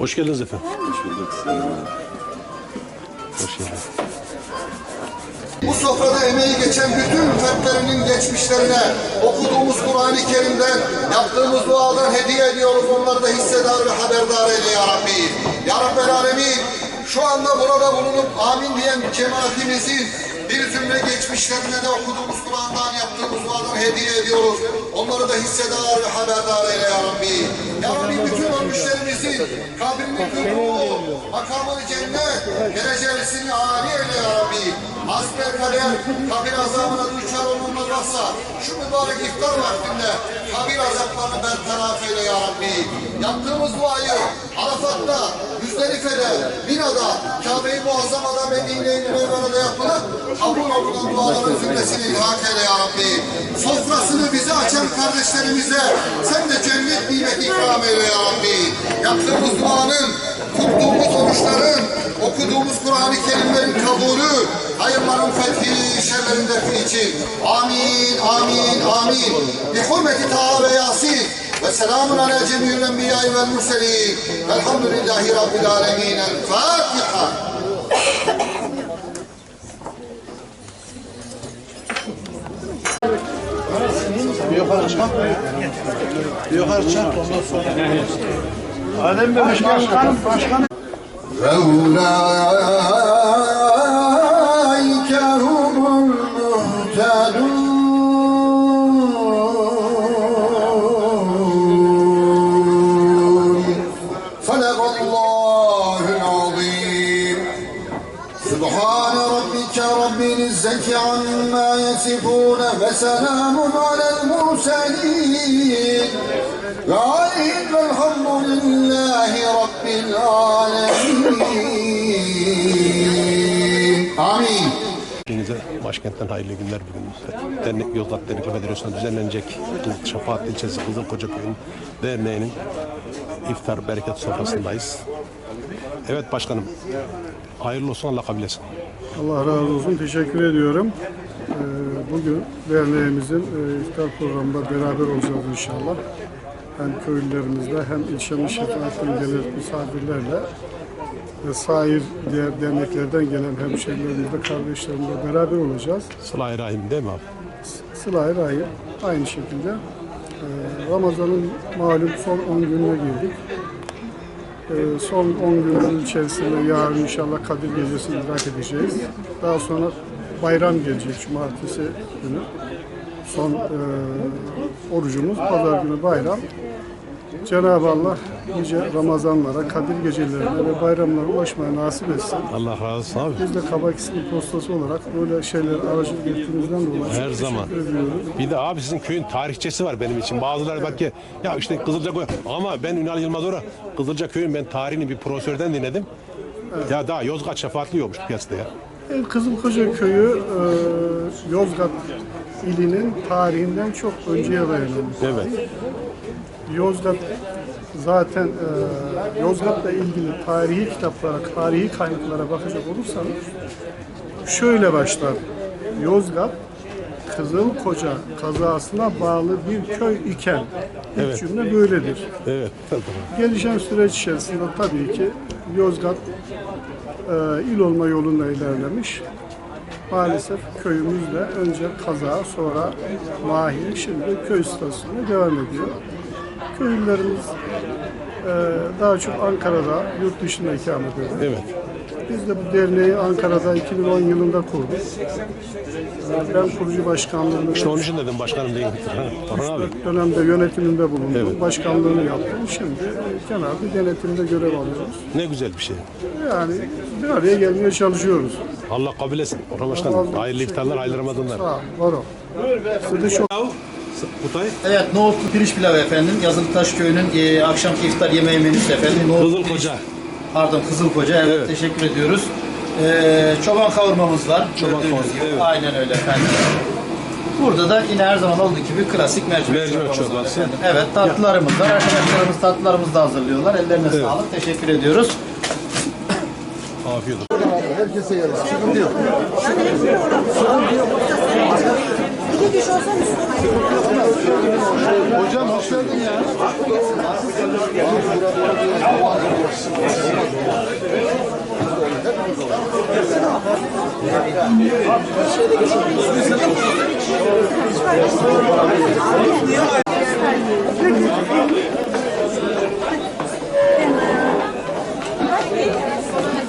Hoş geldiniz efendim. Hoş bulduk. Hoş geldiniz. Bu sofrada emeği geçen bütün fertlerinin geçmişlerine okuduğumuz Kur'an-ı Kerim'den, yaptığımız duadan hediye ediyoruz. Onları da hissedar ve haberdar eyle ya Rabbi. Ya Rabbel Alemin, şu anda burada bulunup amin diyen cemaatimizin bir zümre geçmişlerine de okuduğumuz Kur'an'dan yaptığımız duadan hediye ediyoruz. Onları da hissedar ve haberdar eyle ya Rabbi. Ya Rabbi bütün ölmüşlerimizin kabrinin huzuru, makamını cennet, derecesini âli eyle ya Rabbi. Hasbel kader kabir azabına düşer olmamız varsa şu mübarek iftar vaktinde kabir azaplarını bertaraf eyle ya Rabbi. Yaptığımız duayı Arafat'ta, Müzdelife'de, Mina'da, Kabe-i Muazzama'da, Medine-i Münevvere'de yapılıp kabul olunan duaların zümresini ilhak eyle ya Rabbi. Sofrasını bize açan kardeşlerimize sen de cennet nimeti ikram eyle ya Rabbi. Yaptığımız duanın, tuttuğumuz oruçların, okuduğumuz Kur'an-ı Kerimlerin kabulü, hayırların fethi, şerlerin defi için. Amin, amin, amin. Bi hurmeti Taha ve Yasin ve selamun ala cemiyül enbiyayı vel murselin velhamdülillahi rabbil alemin el Fatiha Yukarı çık. Yukarı çık. Ondan sonra. Adem Bey başkan. Başkan. Mevla ربك رب العزة عما يصفون وسلام على المرسلين وعليك الحمد لله رب العالمين آمين Hepinize başkentten hayırlı günler bugün. Dernek Yozgat Dernek Federasyonu'nda düzenlenecek Kız- Şafaat ilçesi Kızılkoca Köyü'nün derneğinin iftar bereket sofrasındayız. Evet başkanım. Hayırlı olsun Allah kabul etsin. Allah razı olsun. Teşekkür ediyorum. Ee, Bugün derneğimizin e, iftar programında beraber olacağız inşallah. Hem köylülerimizle hem ilçenin şefaatten gelen misafirlerle ve sair diğer derneklerden gelen hemşehrilerimizle, kardeşlerimizle beraber olacağız. Sıla-i Rahim değil mi abi? Sıla-i Rahim aynı şekilde. Ee, Ramazan'ın malum son 10 gününe girdik. Ee, Son 10 günün içerisinde yarın inşallah Kadir Gecesi idrak edeceğiz. Daha sonra bayram gelecek Cumartesi günü. Son e, orucumuz Pazar günü bayram. Cenab-ı Allah nice Ramazanlara, Kadir gecelerine ve bayramlara ulaşmaya nasip etsin. Allah razı olsun abi. Biz de Kabak İsmi Postası olarak böyle şeyler aracılık ettiğimizden dolayı Her zaman. Bir de abi sizin köyün tarihçesi var benim için. Bazıları bak ki ya işte Kızılca Köy ama ben Ünal Yılmaz Ora Kızılca Köy'ün ben tarihini bir profesörden dinledim. Ya daha Yozgat şefaatli yokmuş piyasada ya. Evet, Kızılkoca Köyü e, Yozgat ilinin tarihinden çok önceye dayanıyor. Evet. Yozgat zaten e, Yozgat'la ilgili tarihi kitaplara, tarihi kaynaklara bakacak olursanız şöyle başlar. Yozgat Kızılkoca kazasına bağlı bir köy iken ilk Evet. cümle böyledir. Evet. Tabii. Gelişen süreç içerisinde tabii ki Yozgat e, il olma yolunda ilerlemiş. Maalesef köyümüzde önce kaza, sonra mahir, şimdi köy istasyonuna devam ediyor. Köylülerimiz e, daha çok Ankara'da, yurt dışında ikamet ediyor. Evet. Biz de bu derneği Ankara'da 2010 yılında kurduk. E, Ben kurucu başkanlığını İşte onun için dedim başkanım değil. Ha, Orhan abi. dönemde yönetiminde bulundum. Evet. Başkanlığını yaptım. Şimdi genel bir denetimde görev alıyoruz. Ne güzel bir şey. Yani bir araya gelmeye çalışıyoruz. Allah kabul etsin. Orhan Başkanım. Hayırlı iftarlar, hayırlı Ramazanlar. Sağ ol, var ol. De çok Kutay. Evet, nohutlu pirinç pilavı efendim. Yazılıtaş Köyü'nün e, akşamki iftar yemeği menüsü efendim. Nohutlu Kızıl Koca. Pardon, Kızılkoca. Evet, Evet. teşekkür ediyoruz. E, çoban kavurmamız var. Çoban gördüğünüz kavurma, gibi. evet. Aynen öyle efendim. Burada da yine her zaman olduğu gibi klasik mercimek, Mercimek çorbamız var çorbası. efendim. Evet, tatlılarımız var. Arkadaşlarımız tatlılarımızı da hazırlıyorlar. Ellerine sağlık. Teşekkür ediyoruz. Afiyet olsun. Herkese yarar. Sıkıntı yok. Sıkıntı yok. İki kişi olsa Hocam hoş geldin ya.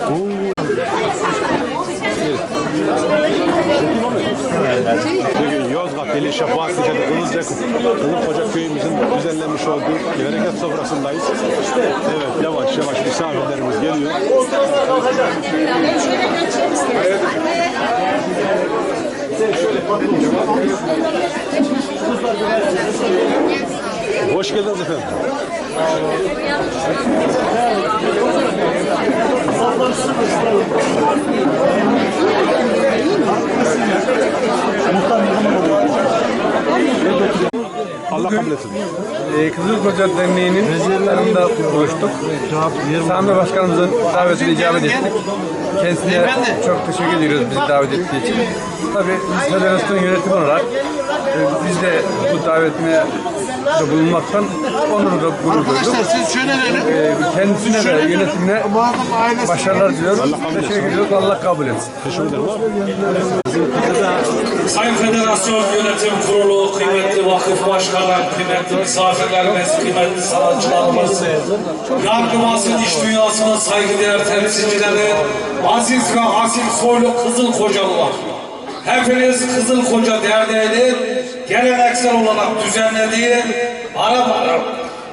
Bugün İli Şefaat Ticari Kılıçca Kılıçkoca köyümüzün düzenlenmiş olduğu bereket sofrasındayız. Evet yavaş yavaş misafirlerimiz geliyor. Hoş geldiniz efendim. Allah kabul etsin. Ee, Kızılkoca Derneği'nin yanında buluştuk. Sami Başkanımızın davetine icabet ettik. Kendisine çok teşekkür ediyoruz bizi davet ettiği için. Tabii biz federasyon yönetimi olarak e, biz de bu davetine de bulunmaktan onur da gurur duyduk. Ee, kendisine de yönetimine başarılar diliyoruz. Teşekkür ediyoruz. Allah kabul etsin. Teşekkür ederim. Sayın Federasyon Yönetim Kurulu, kıymetli vakıf başkanlar, kıymetli misafirlerimiz, kıymetli sanatçılarımız, yargı iş dünyasının saygıdeğer temsilcileri, aziz ve asil soylu Kızıl Kocalılar. Hepiniz Kızıl Koca Derneği'nin geleneksel olarak düzenlediği Arap Arap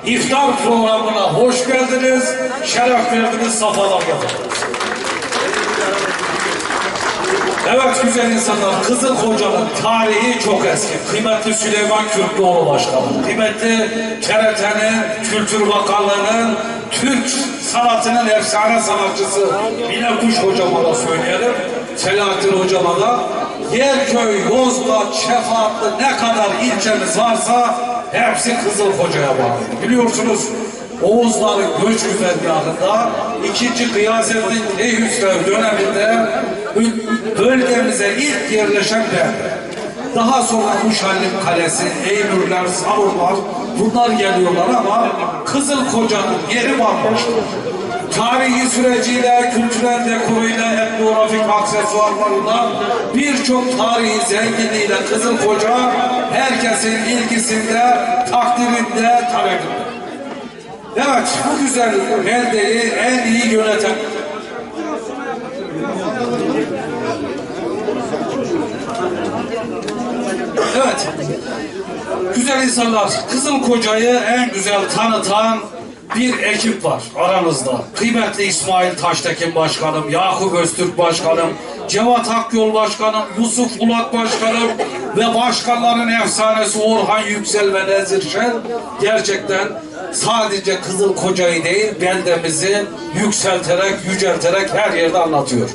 iftar programına hoş geldiniz, şeref verdiniz, safalar getirdiniz. Evet güzel insanlar, Kızıl Hoca'nın tarihi çok eski. Kıymetli Süleyman Kürtlüoğlu Başkanım, kıymetli TRT'nin, Kültür Bakanlığı'nın, Türk sanatının efsane sanatçısı Mine Kuş Hocama da söyleyelim, Selahattin Hocama da. Yerköy, Yozgat, Şefaatli ne kadar ilçemiz varsa hepsi Kızıl Hoca'ya bağlı. Biliyorsunuz Oğuzların göç güzergahında ikinci Gıyasettin Eyüpler döneminde bölgemize ilk yerleşen belde. Daha sonra Kuşhallim Kalesi, Eymürler, Savurlar bunlar geliyorlar ama Kızıl Koca'nın yeri bambaşka. Tarihi süreciyle, kültürel dekoruyla, etnografik aksesuarlarıyla birçok tarihi zenginliğiyle Kızıl Koca herkesin ilgisinde, takdirinde, talebinde. Evet, bu güzel beldeyi en iyi yöneten Evet. Güzel insanlar, Kızıl Koca'yı en güzel tanıtan bir ekip var aranızda. Kıymetli İsmail Taştekin Başkanım, Yakup Öztürk Başkanım, Cevat Akyol Başkanım, Yusuf Ulat Başkanım ve başkanların efsanesi Orhan Yüksel ve Nezir Şen gerçekten sadece Kızıl Koca'yı değil beldemizi yükselterek, yücelterek her yerde anlatıyor.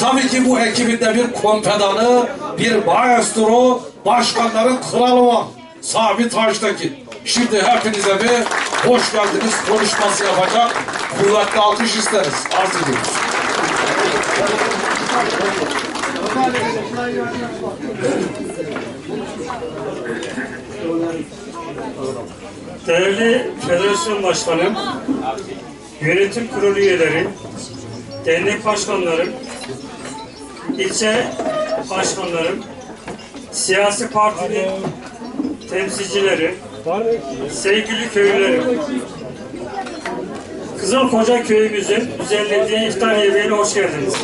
Tabii ki bu ekibinde bir kompedanı, bir maestro, başkanların kralı var. Sabit Taş'taki. Şimdi hepinize bir hoş geldiniz konuşması yapacak kuvvetli alkış isteriz. Arz ediyoruz. Değerli Federasyon Başkanım, Yönetim Kurulu üyeleri, dernek başkanlarım, ilçe başkanlarım, siyasi partinin temsilcileri, sevgili köylülerim, Kızılkoca köyümüzün düzenlediği iftar yemeğine hoş geldiniz.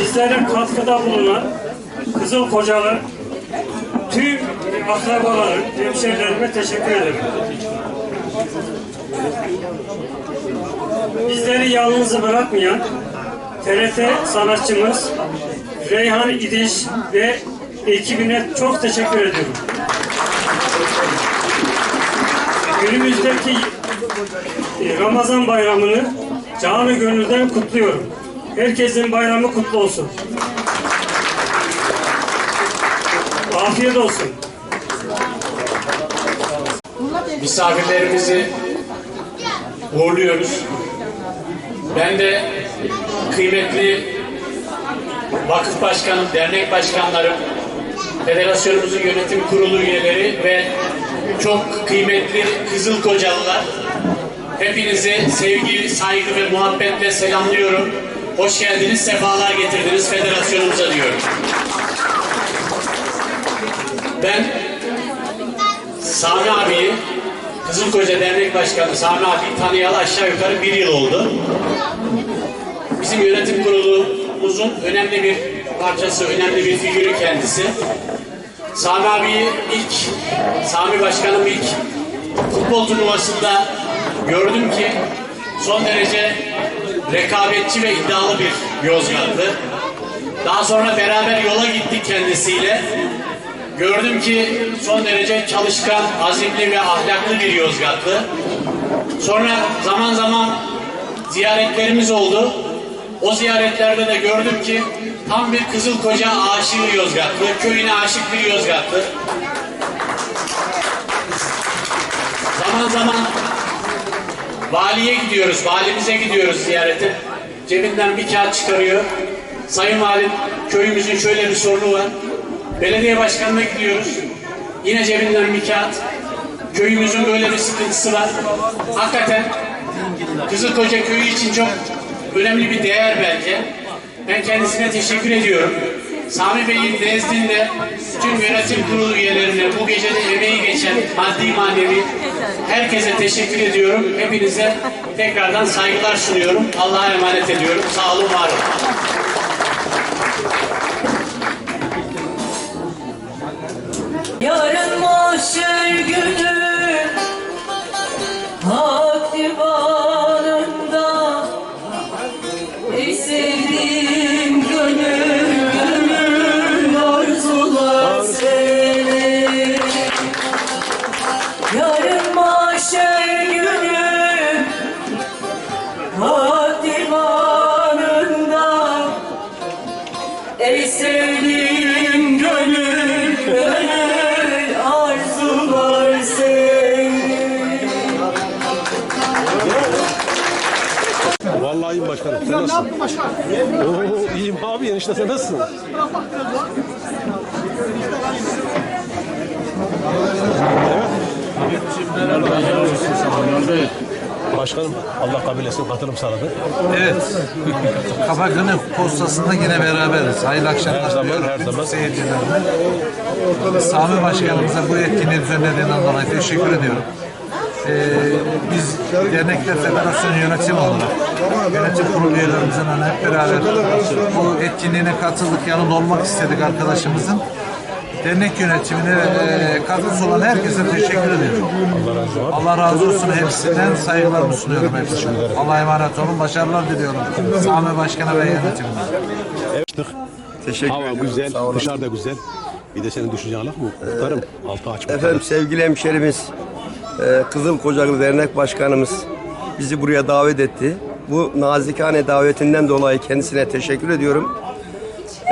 Bizlere katkıda bulunan Kızılkocalı tüm akrabalarım, hemşehrilerime teşekkür ederim. Bizleri yalnız bırakmayan TRT sanatçımız Reyhan İdiş ve ekibine çok teşekkür ediyorum. Günümüzdeki e, Ramazan bayramını canı gönülden kutluyorum. Herkesin bayramı kutlu olsun. Afiyet olsun. misafirlerimizi uğurluyoruz. Ben de kıymetli vakıf başkanım, dernek başkanlarım, federasyonumuzun yönetim kurulu üyeleri ve çok kıymetli Kızıl Kocalılar. Hepinizi sevgi, saygı ve muhabbetle selamlıyorum. Hoş geldiniz, sefalar getirdiniz federasyonumuza diyorum. Ben Sami abiyi, Kızılkoca Dernek Başkanı Sami abiyi tanıyalı aşağı yukarı bir yıl oldu. Bizim yönetim kurulumuzun önemli bir parçası, önemli bir figürü kendisi. Sami abiyi ilk, Sami Başkanım ilk futbol turnuvasında gördüm ki son derece rekabetçi ve iddialı bir Yozgatlı. Daha sonra beraber yola gittik kendisiyle. Gördüm ki son derece çalışkan, azimli ve ahlaklı bir Yozgatlı. Sonra zaman zaman ziyaretlerimiz oldu. O ziyaretlerde de gördüm ki tam bir kızıl koca aşığı Yozgatlı, köyüne aşık bir Yozgatlı. Zaman zaman valiye gidiyoruz, valimize gidiyoruz ziyarete. Cebinden bir kağıt çıkarıyor. Sayın Valim, köyümüzün şöyle bir sorunu var. Belediye başkanına gidiyoruz. Yine cebinden bir kağıt. Köyümüzün böyle bir sıkıntısı var. Hakikaten Kızılkoca köyü için çok önemli bir değer bence. Ben kendisine teşekkür ediyorum. Sami Bey'in nezdinde tüm yönetim kurulu üyelerine bu gecede emeği geçen maddi manevi herkese teşekkür ediyorum. Hepinize tekrardan saygılar sunuyorum. Allah'a emanet ediyorum. Sağ olun, var olun. Yarın mahşer günü Sen nasılsın? Oo, iyiyim abi enişte sen nasılsın? Başkanım Allah kabul etsin katılım sağladı. Evet. Kabaklı'nın postasında yine beraberiz. Hayırlı akşamlar. Her zaman, diliyorum her zaman. Seyircilerine. Sami Başkanımıza bu etkinliği düzenlediğinden dolayı teşekkür ediyorum. Ee, biz Dernekler Federasyonu yönetim olarak yönetim kurulu üyelerimizin hani hep beraber bu etkinliğine katıldık, yanında olmak istedik arkadaşımızın. Dernek yönetimine e, katkısı olan herkese teşekkür ediyorum. Allah razı olsun hepsinden saygılarımı sunuyorum hepsine. Allah'a emanet olun, başarılar diliyorum. Sami Başkan'a ve yönetimine. Evet. Teşekkür Hava ediyorum. güzel, dışarıda güzel. Bir de senin düşüncen alak mı? Muhtarım, altı aç Efendim sevgili hemşerimiz, e, Kızıl Kocalı Dernek Başkanımız bizi buraya davet etti. Bu nazikane davetinden dolayı kendisine teşekkür ediyorum.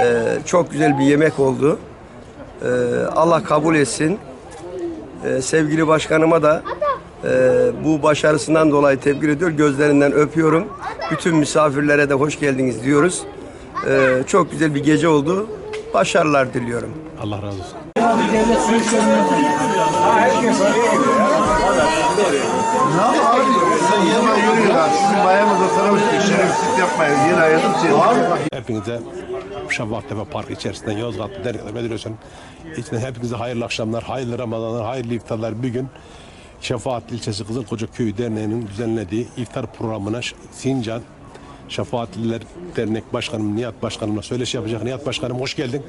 E, çok güzel bir yemek oldu. E, Allah kabul etsin. E, sevgili başkanıma da e, bu başarısından dolayı tebrik ediyor. Gözlerinden öpüyorum. Bütün misafirlere de hoş geldiniz diyoruz. E, çok güzel bir gece oldu. Başarılar diliyorum. Allah razı olsun. Hepinize Şavvattepe Park içerisinden Yozgatlı Derneği Medresesi'nin içinden hepinize hayırlı akşamlar, hayırlı Ramazanlar, hayırlı iftarlar. Bir gün Şefaat İlçesi Kızılkoca Köyü Derneği'nin düzenlediği iftar programına Sincan Şefaatliler Dernek Başkanım Nihat Başkanımla söyleşi yapacak. Nihat Başkanım hoş geldin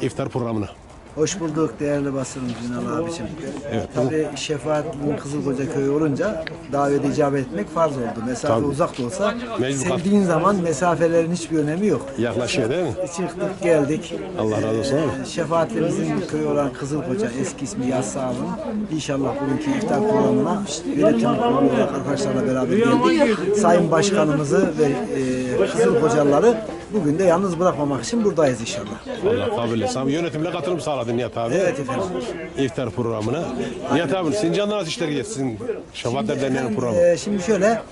iftar programına. Hoş bulduk değerli basınımız Ünal abicim. Evet, Tabii Şefaatli'nin Kızılkoca köyü olunca davet icabet etmek farz oldu. Mesafe Tabii. uzak da olsa Mecbur. sevdiğin zaman mesafelerin hiçbir önemi yok. Yaklaşıyor değil mi? Çıktık geldik. Allah razı olsun abi. Ee, Şefaatlimizin köyü olan Kızılkoca eski ismi Yassıalın. İnşallah bugünkü iftar programına yönetim kurulu olarak arkadaşlarla beraber geldik. Sayın Başkanımızı ve e, Kızılkocalıları bugün de yalnız bırakmamak için buradayız inşallah. Allah kabul etsin. Yönetimle katılım sağladın Nihat abi. Evet efendim. İftar programına. Nihat abi Sincan'da nasıl işler geçsin? Şefaatler Derneği'nin programı. Ee, şimdi şöyle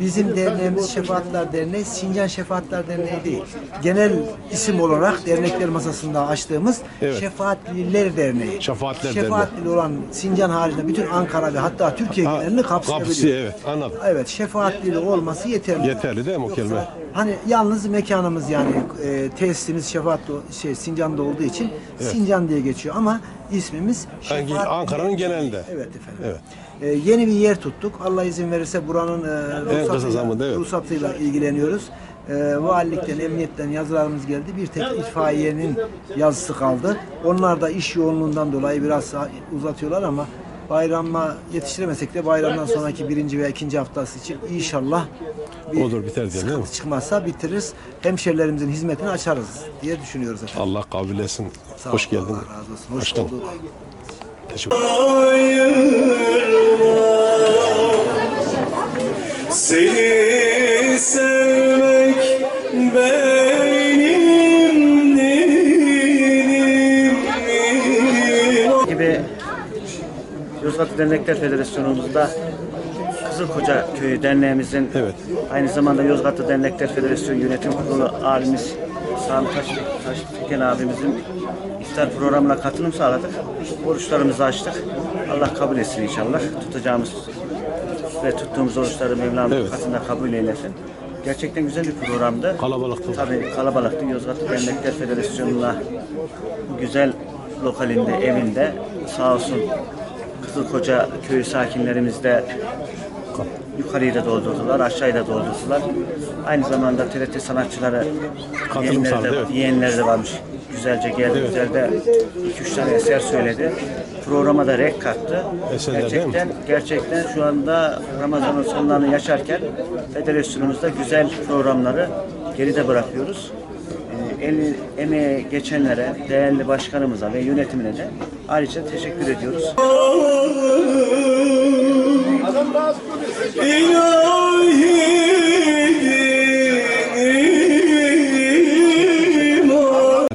Bizim derneğimiz Şefaatler Derneği, Sincan Şefaatler Derneği değil. Genel isim olarak dernekler masasında açtığımız Evet. Şefaatliler Derneği. Şefaatler Şefaatli olan Sincan haricinde bütün Ankara ve hatta Türkiye Ha, genelini kapsayabiliyor. kapsıyor, evet, anladım. Evet, şefaatli olması yeterli. Yeterli değil mi o kelime? Hani yalnız mekanımız yani e, tesisimiz Şefaat şey Sincan'da olduğu için Sincan diye geçiyor ama ismimiz Şefaat- Ankara'nın genelinde. Evet efendim. Evet. E, yeni bir yer tuttuk. Allah izin verirse buranın e, En kısa zamanda, evet. ruhsatıyla ilgileniyoruz. E, valilikten, emniyetten yazılarımız geldi. Bir tek itfaiyenin yazısı kaldı. Onlar da iş yoğunluğundan dolayı biraz uzatıyorlar ama bayramla yetiştiremesek de bayramdan sonraki birinci veya ikinci haftası için inşallah bir Olur biter diye değil mi? çıkmazsa bitiririz. Hemşerilerimizin hizmetini açarız diye düşünüyoruz efendim. Allah kabul etsin. Sağ Hoş olun, geldin. Allah razı olsun. Hoş Başkanım. bulduk. Teşekkür Seni sevmek Yozgat Dernekler Federasyonumuzda Kızılkoca Köyü Derneğimizin aynı zamanda Yozgatlı Dernekler Federasyonu Yönetim Kurulu abimiz Sami Taş, Taş Tüken abimizin iftar programına katılım sağladık. Oruçlarımızı açtık. Allah kabul etsin inşallah. Tutacağımız ve tuttuğumuz oruçları Mevlam Evet. katında kabul eylesin. Gerçekten güzel bir programdı. Kalabalıktı. Tabii kalabalıktı. Yozgatlı Dernekler Federasyonu'na güzel lokalinde, evinde sağ olsun Kızılkoca köyü sakinlerimiz de yukarıyı da doldurdular, aşağıyı da doldurdular. Aynı zamanda TRT sanatçıları Katılım yeğenleri de, evet. yeğenleri de varmış. Güzelce geldi, güzel de 2-3 tane eser söyledi. Programa da renk kattı. Eserler gerçekten, gerçekten şu anda Ramazan'ın sonlarını yaşarken federasyonumuzda güzel programları geride bırakıyoruz. Ee, El, emeğe geçenlere, değerli başkanımıza ve yönetimine de ayrıca teşekkür ediyoruz.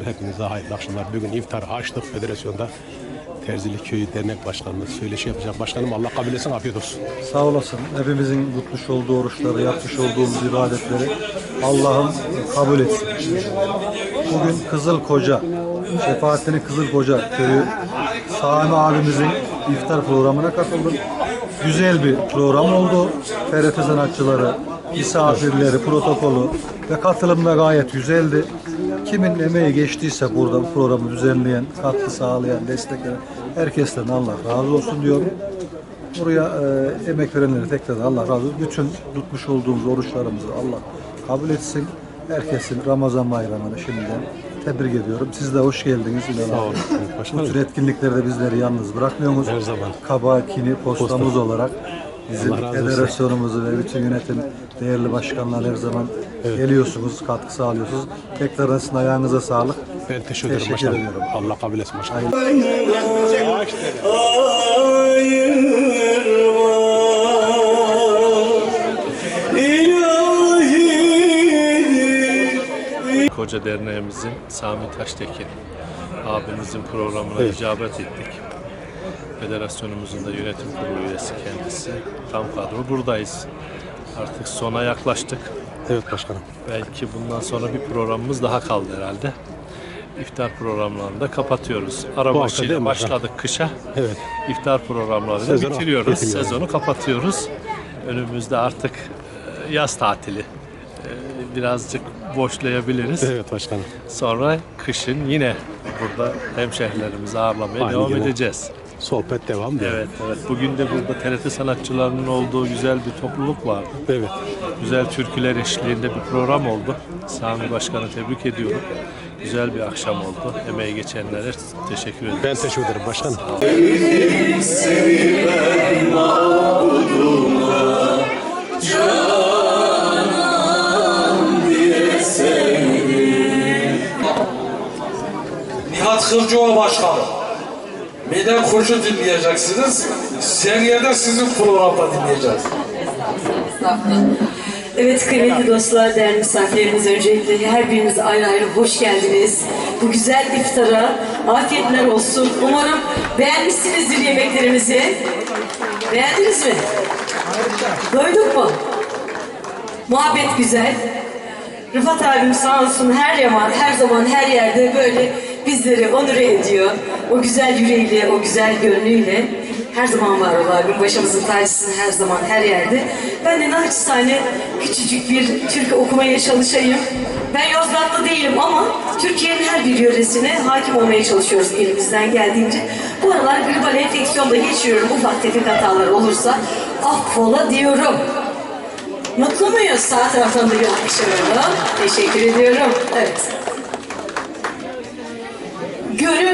Hepinize hayırlı akşamlar. Bugün iftar açtık federasyonda. Terzilik Köyü Dernek Başkanımız söyleşi yapacak. Başkanım Allah kabul etsin. Afiyet olsun. Sağ olasın. Hepimizin tutmuş olduğu oruçları, yapmış olduğumuz ibadetleri Allah'ım kabul etsin. Bugün Kızıl Koca, Şefaattin'in Kızıl Koca köyü Sami abimizin iftar programına katıldım. Güzel bir program oldu. TRT sanatçıları, misafirleri, protokolü ve katılım da gayet güzeldi. Kimin emeği geçtiyse burada bu programı düzenleyen, katkı sağlayan, destekleyen herkesten Allah razı olsun diyorum. Buraya e, emek verenlere tekrar Allah razı olsun. Bütün tutmuş olduğumuz oruçlarımızı Allah kabul etsin. Herkesin Ramazan bayramını şimdiden tebrik ediyorum. Siz de hoş geldiniz. Sağ olun. Bu tür etkinliklerde bizleri yalnız bırakmıyorsunuz. Her zaman. Kabakini postamız Posta. olarak bizim federasyonumuzu ve bütün yönetim değerli başkanlar her zaman geliyorsunuz, katkı sağlıyorsunuz. Tekrar sizin ayağınıza sağlık. Ben teşekkür ederim Teşekkür başkanım. ediyorum. Allah kabul etsin başkanım. Koca Derneğimizin Sami Taştekin abimizin programına Evet. icabet ettik. Federasyonumuzun da yönetim kurulu üyesi kendisi. Tam kadro buradayız. Artık sona yaklaştık. Evet başkanım. Belki bundan sonra bir programımız daha kaldı herhalde. İftar programlarını da kapatıyoruz. Arabaşıyla başladık kışa. Evet. İftar programlarını Sezonu bitiriyoruz. bitiriyoruz. Sezonu kapatıyoruz. Önümüzde artık e, yaz tatili. E, Birazcık boşlayabiliriz. Evet başkanım. Sonra kışın yine burada hemşehrilerimizi ağırlamaya Aynı devam yine. edeceğiz. Sohbet devam diyor. Evet, evet. Bugün de burada TRT sanatçılarının olduğu güzel bir topluluk vardı. Evet. Güzel türküler eşliğinde bir program oldu. Sami Başkan'ı tebrik ediyorum. Güzel bir akşam oldu. Emeği geçenlere teşekkür ederim. Ben teşekkür ederim başkanım. Seni ben mağduruma canan diye sevdim Nihat Kırcıoğlu Başkanı. Miden Kurşu dinleyeceksiniz. Seriyede sizin programda dinleyeceğiz. Evet kıymetli dostlar, değerli misafirlerimiz öncelikle her biriniz ayrı ayrı hoş geldiniz. Bu güzel iftara afiyetler olsun. Umarım beğenmişsinizdir yemeklerimizi. Beğendiniz mi? Doyduk mu? Muhabbet güzel. Rıfat abim sağ olsun her zaman, her zaman her yerde böyle bizleri onur ediyor. O güzel yüreğiyle, o güzel gönlüyle. Her zaman var ol abim. Başımızın tacısın her zaman, her yerde. Ben de naçizane küçücük bir türkü okumaya çalışayım. Ben Yozgatlı değilim ama Türkiye'nin her bir yöresine hakim olmaya çalışıyoruz elimizden geldiğince. Bu aralar gribal enfeksiyonda geçiyorum. Ufak tefek hatalar olursa affola diyorum. Mutlu muyuz? Sağ taraftan da. Teşekkür ediyorum. Evet. Gönül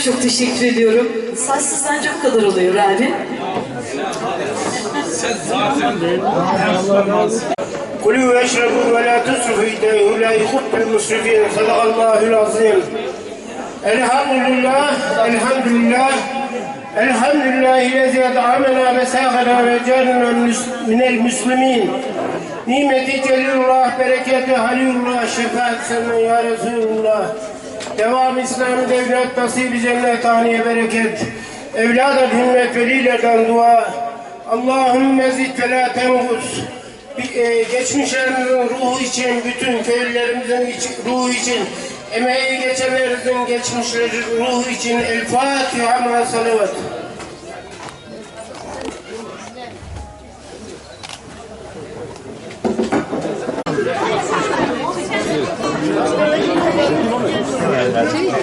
çok çok teşekkür ediyorum. Saçsız ancak bu kadar oluyor abi. كلوا واشربوا ولا تسرفوا إنه لا يحب المسرفين صدق الله العظيم الحمد لله الحمد لله الحمد لله الذي أطعمنا وساقنا وجعلنا من المسلمين Nimeti Celilullah, bereketi Halilullah, şefaat sana ya Resulullah. devam İslam'ı devlet nasip cennet tahniye bereket. Evlada himmet velilerden dua. Allahümme zid ve la. E, Geçmişlerimizin ruhu için, bütün köylülerimizin için, ruhu için, emeği geçenlerimizin geçmişlerin ruhu için El Fatiha ma salavat. Thank you. Sí.